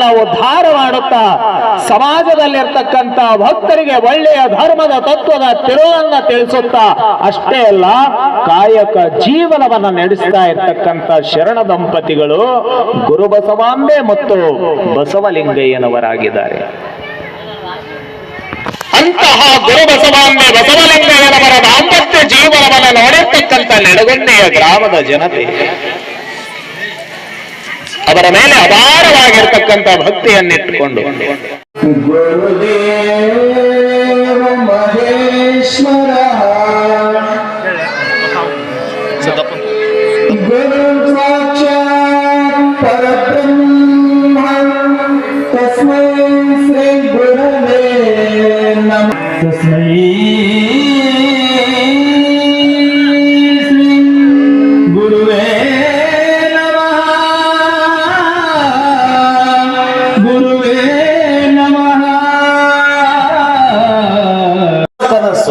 ನಾವು ಧಾರ ಮಾಡುತ್ತಾ ಸಮಾಜದಲ್ಲಿರ್ತಕ್ಕಂಥ ಭಕ್ತರಿಗೆ ಒಳ್ಳೆಯ ಧರ್ಮದ ತತ್ವದ ತಿರುವನ್ನ ತಿಳಿಸುತ್ತಾ ಅಷ್ಟೇ ಅಲ್ಲ, ಕಾಯಕ ಜೀವನವನ್ನ ನಡೆಸ್ತಾ ಇರ್ತಕ್ಕಂಥ ಶರಣ ದಂಪತಿಗಳು ಗುರು ಬಸವಾಂಬೆ ಮತ್ತು ಬಸವಲಿಂಗಯ್ಯನವರಾಗಿದ್ದಾರೆ. ಅಂತಹ ಗುರು ಬಸವಾಂಬೆ ಬಸವಲಿಂಗ ನೋಡಿರ್ತಕ್ಕಂಥ ನೆಡಗೊಂಡೆಯ ಗ್ರಾಮದ ಜನತೆ ಅವರ ಮೇಲೆ ಅಪಾರವಾಗಿರ್ತಕ್ಕಂಥ ಭಕ್ತಿಯನ್ನಿಟ್ಟುಕೊಂಡು ಗುರುದೇವ ಮಹೇಶ್ವರ ಗುರು ಸಾಕ್ಷಾತ್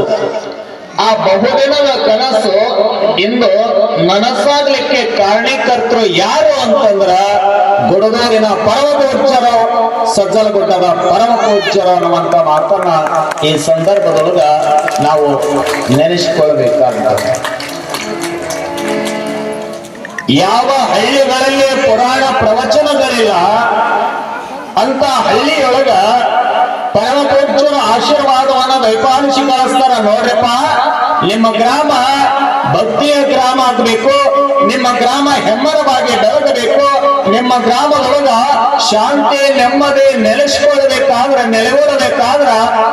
ಕನಸು. ಆ ಬಹುದಿನದ ಕನಸು ಇಂದು ನನಸಾಗ್ಲಿಕ್ಕೆ ಕಾರಣೀಕರ್ತರು ಯಾರು ಅಂತಂದ್ರ ಗುಡಗೂರಿನ ಪರಮಪೂಜ್ಯರ ಸಜ್ಜಲ ಸಜ್ಜಲಗುಡ್ಡದ ಪರಮ ಪೂಜ್ಯರ ಅನ್ನುವಂತ ಮಾತನ್ನ ಈ ಸಂದರ್ಭದೊಳಗ ನಾವು ನೆನೆಸಿಕೊಳ್ಬೇಕಾಗ್ತದೆ. ಯಾವ ಹಳ್ಳಿಗಳಲ್ಲಿ ಪುರಾಣ ಪ್ರವಚನಗಳಿಲ್ಲ ಅಂತ ಹಳ್ಳಿಯೊಳಗ ಪರಮಪೂಜ್ಯರ ಆಶೀರ್ವಾದವನ್ನ ದೈಪಾಲಿಸಿ ಕಳಿಸ್ತಾರ ನೋಡ್ರಪ್ಪ, ನಿಮ್ಮ ಗ್ರಾಮ ಭಕ್ತಿಯ ಗ್ರಾಮ ಆಗ್ಬೇಕು, ನಿಮ್ಮ ಗ್ರಾಮ ಹೆಮ್ಮರವಾಗಿ ಬೆಳಗಬೇಕು, ನಿಮ್ಮ ಗ್ರಾಮದೊಳಗ ಶಾಂತಿ, ನೆಮ್ಮದಿ ನೆಲೆಸಿಕೊಳ್ಳಬೇಕಾದ್ರ ನೆಲೆಗೂರಬೇಕಾದ್ರ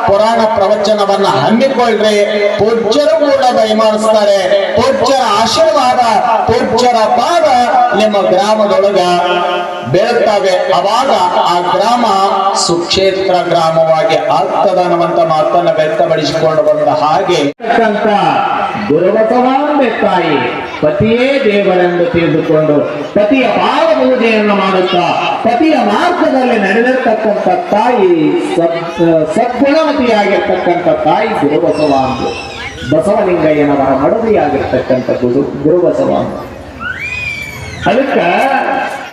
ಪುರಾಣ ಪ್ರವಚನವನ್ನ ಹಮ್ಮಿಕೊಳ್ಳ್ರಿ. ಪೂಜ್ಯರು ಕೂಡ ದಯಮಾಡಿಸ್ತಾರೆ. ಪೂಜ್ಯರ ಆಶೀರ್ವಾದ, ಪೂಜ್ಯರ ಪಾದ ನಿಮ್ಮ ಗ್ರಾಮದೊಳಗ ಬೆಳಗ್ತವೆ. ಅವಾಗ ಆ ಗ್ರಾಮ ಸುಕ್ಷೇತ್ರ ಗ್ರಾಮವಾಗಿ ಆಗ್ತದ ಅನ್ನುವಂತ ಮಾತನ್ನ ವ್ಯಕ್ತಪಡಿಸಿಕೊಂಡು ಬಂದ ಹಾಗೆ ಗುರುಬಸವಾಂಬೆ ತಾಯಿ ಪತಿಯೇ ದೇವರೆಂದು ತಿಳಿದುಕೊಂಡು ಪತಿಯ ಪಾದ ಪೂಜೆಯನ್ನು ಮಾಡುತ್ತಾ, ಪತಿಯ ಮಾರ್ಗದಲ್ಲಿ ನಡೆದಿರ್ತಕ್ಕಂಥ ತಾಯಿ ಸದ್, ಸದ್ಗುಣವತಿಯಾಗಿರ್ತಕ್ಕಂಥ ತಾಯಿ ಗುರುಬಸವಾಂಬೆ ಬಸವಲಿಂಗಯ್ಯನವರ ಮಡದಿಯಾಗಿರ್ತಕ್ಕಂಥ ಗುರು ಗುರುಬಸವಾಂಬು ಅದಕ್ಕ